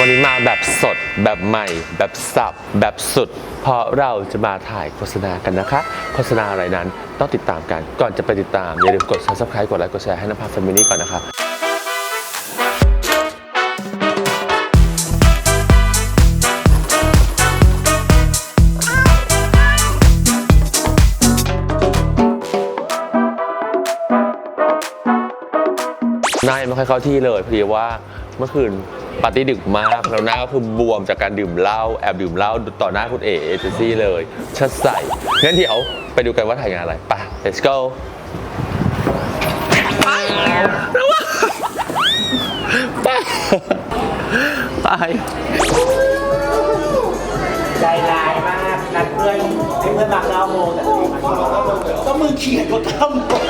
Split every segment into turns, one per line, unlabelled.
วันนี้มาแบบสดแบบใหม่ แบบสับ แบบสุด เพราะเราจะมาถ่ายโฆษณากันนะคะ โฆษณาอะไรนั้นต้องติดตามกันก่อนจะไปติดตาม อย่าลืมกด subscribe กดไลค์กดแชร์ให้นภาแฟมิลี่ก่อนนะคะนายไม่ค่อยเข้าที่เลยพอดีว่าเมื่อคืน ปาร์ตี้ดึกมากแล้วหน้าก็คือบวมจากการดื่มเหล้าแอบดื่มเหล้าต่อหน้าคุณเอเอเจนซี่เลยชัดใส่งั้นเดี๋ยวไปดูกันว่าถ่ายงานอะไรไป let's go ไปไป
ใจร้ายมากนัดเพื่อนให้เพื่อนมาเก้าโมงแต่ตัวเองมาก็มือเขียนก็เก้าโมง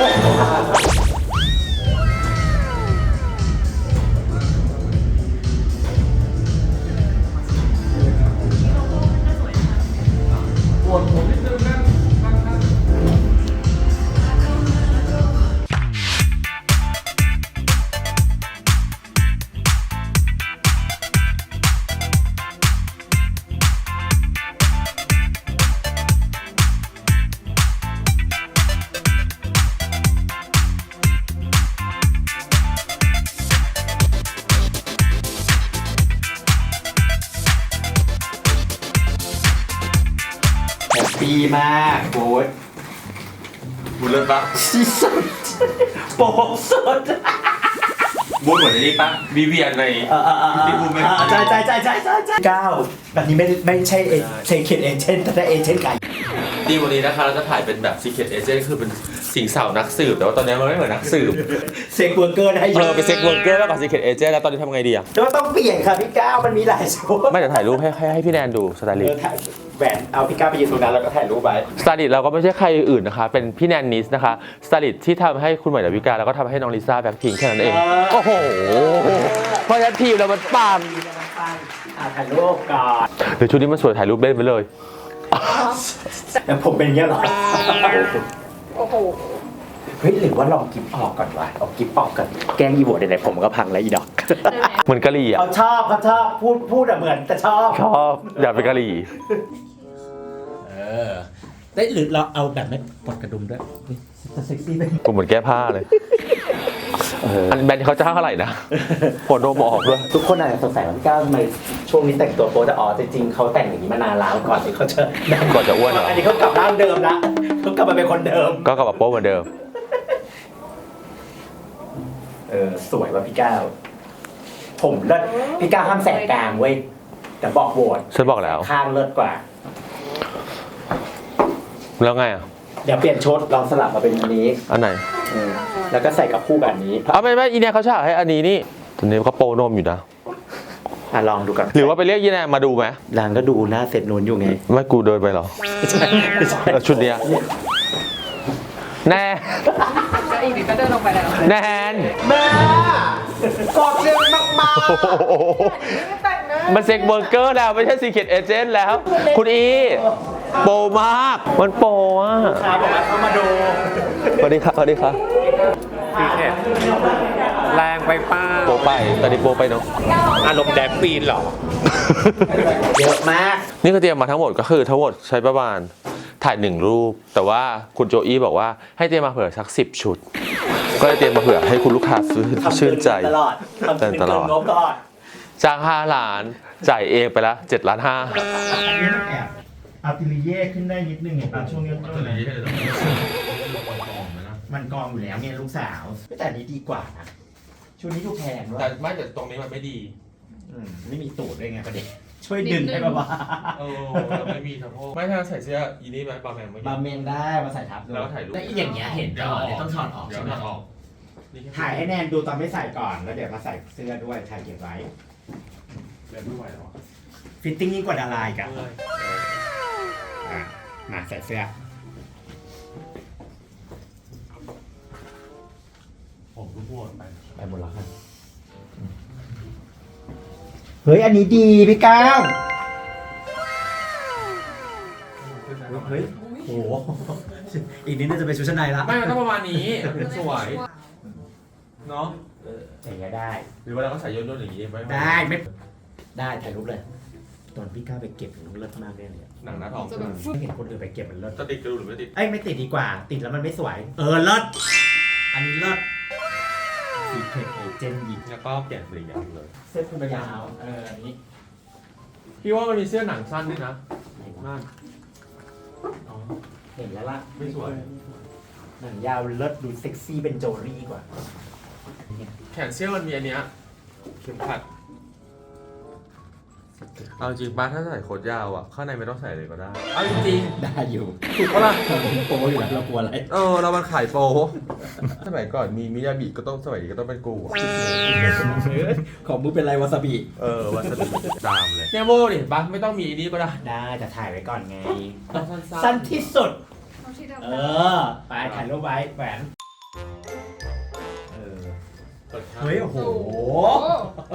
มากโบ๊ท
บุญเลิศปะ
ที่สุดโป๊ะสุด
บุญเหมือนนี่ปะวิเวียนใน
เออเออเออเออใช่ใช่ใช่ใช่ใช่ใช่เก้าแบบนี้ไม่ไม่ใช่เอเซเคนเอเจนต์แต่เอเจนต์ไก่
ทีวันนี้นะคะเราจะถ่ายเป็นแบบ Secret Agent คือเป็น สิงสาวนักสืบแต่ว่าตอนนี้มันไม่เหมือนนักสืบ
เซ็กเวอร์เกอร์ได้เย
เอ
อะ
อเป็นเซ็กเวิร์กเกอร์มากกว่า Secret Agent แล้วตอนนี้ทำไงดีอะ
แต่ว่าต้องเปลี่ยนค่ะพี่ก้าวมันมีหลายชุด
ไม่เดี๋ยวถ่ายรูปให้ให้ให้พี่แนนดูสไตลิ
เอ
ส
อ
ต์
ถ่ายแหวนเอาพี่ก้าวไปยืนตรงนั้นแล้วก็ถ่ายรูปไว้
สไตลิสต์เราก็ไม่ใช่ใครอื่นนะคะ เป็นพี่แนนนิสนะคะสไตลิสต์ที่ทำให้คุณใหม่ดาวิกาแล้วก็ทำให้น้องลิซ่าแบ็คพิงแค่นั้นเอง
เออ
โอ้โหเพราะฉะนั้นทีมเรามันปัง
อ่าถ่ายรูปก่อน
เดี๋ยวชุดนี้มันสวยถ่ายรูปเล่นไปเลย
แต่ผมเป็นอย่างเงี้ยเหรอ
โอ้โห
เฮ้ยหรือว่าลองกิฟออกก่อนวะเอากิฟออกก่อนแกล้งอีโวไหนๆผมก็พังแล้วอีดอก
เหมือนกะหรี่อะ
เขาชอบเขาชอบพูดพูดอะเหมือนแต่ชอบ
ชอบอยากเป็นกะหรี่
เออได้หรือเราเอาแบบไม่ปลดกระดุมด้วยจะเซ็กซี่ไหม
กูเหมือนแก้ผ้าเลย
เออ
อันแบรนด์เขาจ้างเท่าไหร่นะปวดโดมออกด้วย
ทุกคนอาจจะสงสัยว่าพี่ก้าวทำไมช่วงนี้แต่งตัวโป๊แต่อ๋อจริงๆเขาแต่งอย่างนี้มานานแล้วก่อนที่เขาจะ
ก่อนจะอ้วนเหรอ
อันนี้เขากลับร่างเดิมละเขา กลับมาเป็นคนเดิม
ก็กลับมาโป๊ะเหมือนเดิม
เออสวยว่ะพี่ก้าวผมเลิศพี่ก้าวห้ามแสกกลางเว้ยแต่บอกโหวต
ฉันบอกแล้ว
ข้างเลิศกว่า
แล้วไงอะ
เดี๋ยวเปลี่ยนชุดลองสลับมาเป็นอันนี้
อันไหน
เออแล้วก็ใส่กับคู่กับอันนี้
เอาไม่ไม่อีแนนเขาฉากให้อันนี้นี่ตอนนี้เขาโปรนมอยู่นะ
อะลองดูกัน
หรือว่าไปเรียกอีแนนมาดูไหม
นางก็ดูหน้าเสร็จนูนอยู่ไง
ไม่กูเดินไปเหรอแล้วชุดเนี้ยแน่
ก็อีกนิดก็เดินลงไปแล้ว
แนน
แม่กอดเร็วมาก
โอ้โหมันเซ็กเบอร์เกอร์แล้วไม่ใช่ซีเค t เอเจนต์แล้ว คุณอีโปรมากมันโปรอะ
ๆครับบอกว่าเข้ามาดู
สวัสดีครับสวัสดีครับ
ซีเคทแรง ไปป้า
โปรไปตอนนี้โปรไปเนาะ
อารมณ์แดกปีนเหรอ
เยอะมาก
นี่ก็เตรียมมาทั้งหมดก็คือทั้งหมดใช้ประมาณถ่ายหนึ่งรูป แต่ว่าคุณโจอี้บอกว่าให้เตรียมมาเผื่อสักสิบชุด ก็เลยเตรียมมาเผื่อให้คุณลูกค้าซื้อ
ทำ
ชื่นใจ
ตลอดทำ
เตือนตลอด
เกินงบตลอด
จ้างห้าล้านจ่ายเองไปละเจ็ดล้านห้า
อัติลิเย่ขึ้นได้นิดนึงเห็นป่ะช่วงนี้มันกองอยู่แล้วไงลูกสาว แต่อันนี้ดีกว่านะ ชุดนี้ดูแพงด้ว
แต่
ย
ไม่แต่ตรงนี้มันไม่ดี
อืมไม่มีตูดด้วยไงประเด็นช่วยดึงให้บ้า
เออไม่มีสะโพกไม่ถ้าใส่เสื้ออีนี่ไหมบาร์แมนเมื่อ
ๆบา
กี้
เมนได้มาใส่ทับ
แล้วก็ถ่ายรูป
แต่อีอย่างเงี้ยเห็นก่อนเดี๋ยวต้องถอดออก
เดี๋ยว
ใช่ไหม
ถอดออกนี่แค่
ถ่ายให้แนนดูตอนไม่ใส่ก่อน แล้วเดี๋ยวมาใส่เสื้อด้วยถ่ายเก็บไว้
แบบไม่ไหวแล้วอะ
ฟิตติ้งยิ่งกว่าดาราอีกอะ
เมื่อย
อะมาใส่เสื้อ หมดแล้วครับเฮ้ย อันนี้ดีพี่ก้าวเฮ้ยโอ้โห อีกนิดน่าจะเป็นชุดชั้นในละ
ไม่มันต้องประมาณนี้สวย เนาะ
อย่างเงี้ยได้
หรือว่าเราก็ใส่ย่นๆอย่างนี้ไว้
ได้ไม่ได้ถ่ายรูปเลย ตอนพี่ก้าวไปเก็บมันเลิศมากเลยเนี่ย
หนังหน้าทอง
จะแบบฟึ๊บ
ไม่เห็นคนอื่นไปเก็บมันเลิศ
จะติดกระดูกหรือไม่ติด
เอ้ยไม่ติดดีกว่า ติดแล้วมันไม่สวย เออเลิศอันนี้เลิศ สีเทคเอเจนต์หญิง
แล้วก็เปลี่ยนสีอย่างเลย
เสื้อคลุมยาวเอออันนี้
พี่ว่ามันมีเสื้อหนังสั้นด้วยนะ
ไหนวะ
นั่น
อ๋อเห็นแล้วล่ะ
ไม่สวย
หนังยาวเลิศดูเซ็กซี่เป็นโจลี่กว่า
แขนเสื้อมันมีอันเนี้ยเข็มขัด เอาจริงป้าถ้าใส่โคตรยาวอะ ข้างในไม่ต้องใส่เลยก็ได้ เอาจริง
ได้อยู่
ๆถูกปะล่ะ
เราโปอยู่แล้วเรากลัวอะไร
เออเรามันขายโปรสมัยก่อนมีมิยาบิก็ต้องสมัยนี้ก็ต้องเป็นกูอะ
ของมึงเป็นไรวาซาบิ
เออวันสบิตามเลยเนี่ยโมดิเห็นปะไม่ต้องมีอันนี้ก็ได้
ได้แต่ถ่ายไว้ก่อนไง
ต้องสั้นๆ
สั้นที่สุด
เอาที่เดิม
เออไปถ่ายรูปไว้แหวนเออ
เปิดข้าง
เฮ้ย โอ้โห
โ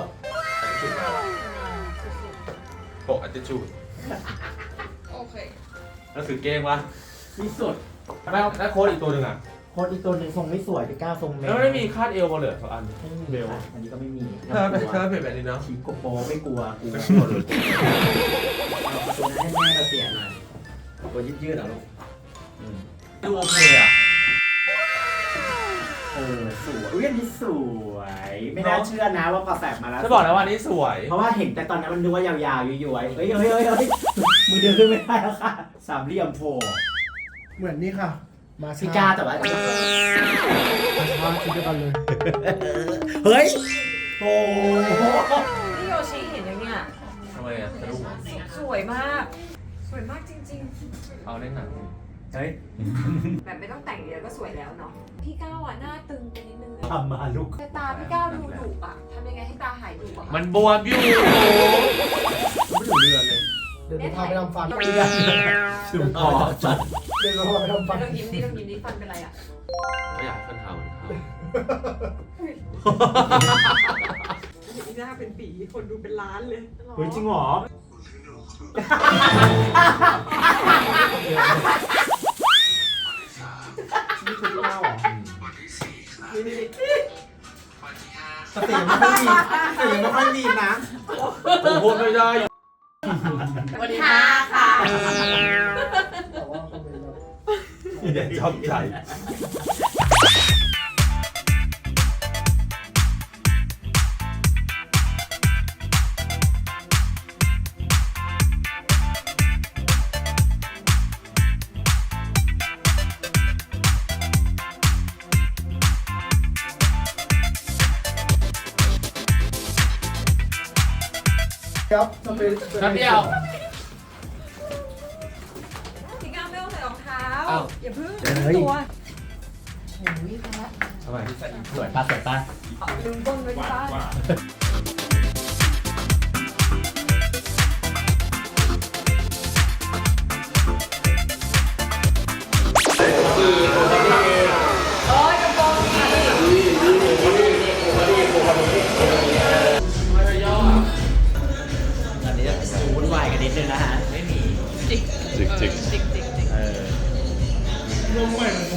ปะอัติจูด
โอเค
หนังสือเก้งวะ
ที่สุด
แล้วแล้วโค้ดอีกตัวหนึ่งอะ
โคนอีกตัวหนึ่งทรงไม่สวยไปก้าวทรงแม
แล้วไม่มีคาดเอวมาเลยสองอัน
ไม่มี
เบล
ค่ะอันนี้ก็ไม่มี
เธอเป็นเธอเป็นแบบนี้เนาะ
ชีโกโปไม่กลัวกลัวตัวนั้นให้แม่เราเสียหน่อยตัวยืดยืดๆเหรอลูกอืม
ดูโอเคอะ
เออสวยอุ้ยอันนี้สวย ไม่น่าเชื่อนะว่าพอแสบมาแล้ว
จะบอกแล้วว่าอันนี้สวย
เพราะว่าเห็นแต่ตอนนั้นมันดูว่ายาวๆย้วยๆเฮ้ยเฮ้ยเฮ้ยเฮ้ยมือเดินขึ้นไม่ได้แล้วค่ะ สามเหลี่ยมโผล่
เหมือนนี่ค่ะ มา
พิ
ช้า
กาแต่ว่า
มาช้าคิดเดียวกันเลย
เฮ้ยโอ้
พี่โยชิเห็นยังเนี่ย
ทำไมอะจะดู
สวยมาก สวยมากจริง
เอาเล่นหนัง
เฮ้ย
ๆแบบไม่ต้องแต่งเยอะก็สวยแล้วเนาะพี่ก้าวอะหน้าตึงไปนิดนึง
ทำมาลูก
แต่ตาพี่ก้าวดูดุอะทำยังไงให้ตาหายดุอะ
มันบวมอยู่ไม่ถึงเดือนเลย
เดี๋ยวจะพาไปทำฟัน
ถึงพอจัด
เดี๋ยวจะพาไปทำฟัน
ลองยิ้มดิลองยิ้มดิฟันเป็นไรอะ
ไม่อยากให้คนทำมันท
หน้าเป็นปีคนดูเป็นล้านเลย
เฮ้ยจริงเหรอ ยังไม่ค่อยมีสติยังไม่ค่อยมีนะำ
ผมพูดไม่ได้
สวัสดีค่ะค่ะ
แต่ว่าคอมเมนต์แบบ
เด็กชอบใจ
ครับจะเป็น
แป๊บเดียว
พี่ก้าวไม่ต้องใส่รองเท้า
อ้าว
อย่าพึ่ง
เฮ้ย
ตัวโอ้ยแพ้
ทำไม
สวยป่ะสวยป่ะ
ลืมต้นไว้ที่บ้าน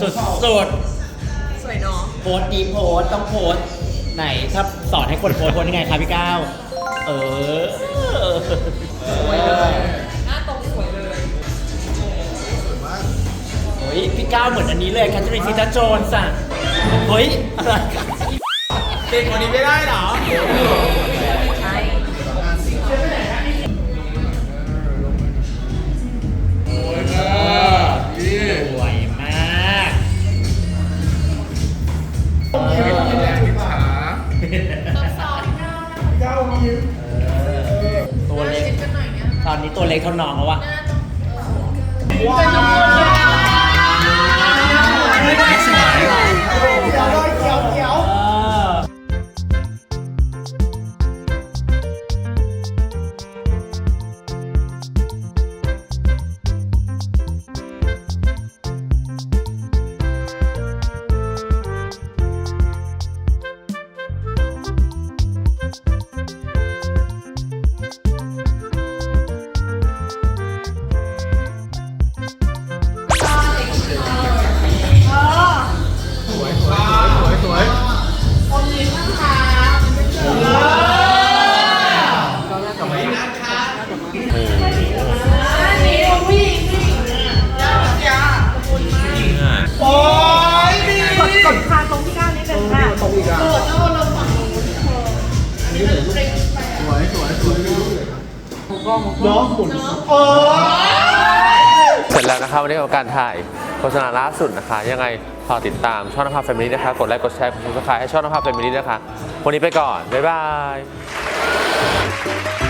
สุดสุด
สวยเนาะ
โพสต์ดีโพสต์ต้องโพสต์ไหนถ้าสอนให้คนโพสต์โพสต์ยังไงครับพี่ก้าวเออ
สวยเลยหน้าตรงสวยเลย
เฮ้ยพี่ก้าวเหมือนอันนี้เลยแคทเธอรีนซีตาโจนส์อะเฮ้ยอะไรกัน
เด็กกว่านี้ไม่ได้เหร
อ
เนาะหมุนเออ
เสร็จแล้วนะคะวันนี้กับการถ่ายโฆษณาล่าสุดนะคะ ยังไงฝากติดตามช่องนภาแฟมิลี่นะคะ กดไลค์กดแชร์กดซับสไครต์ให้ช่องนภาแฟมิลี่นะคะ วันนี้ไปก่อน บ๊ายบาย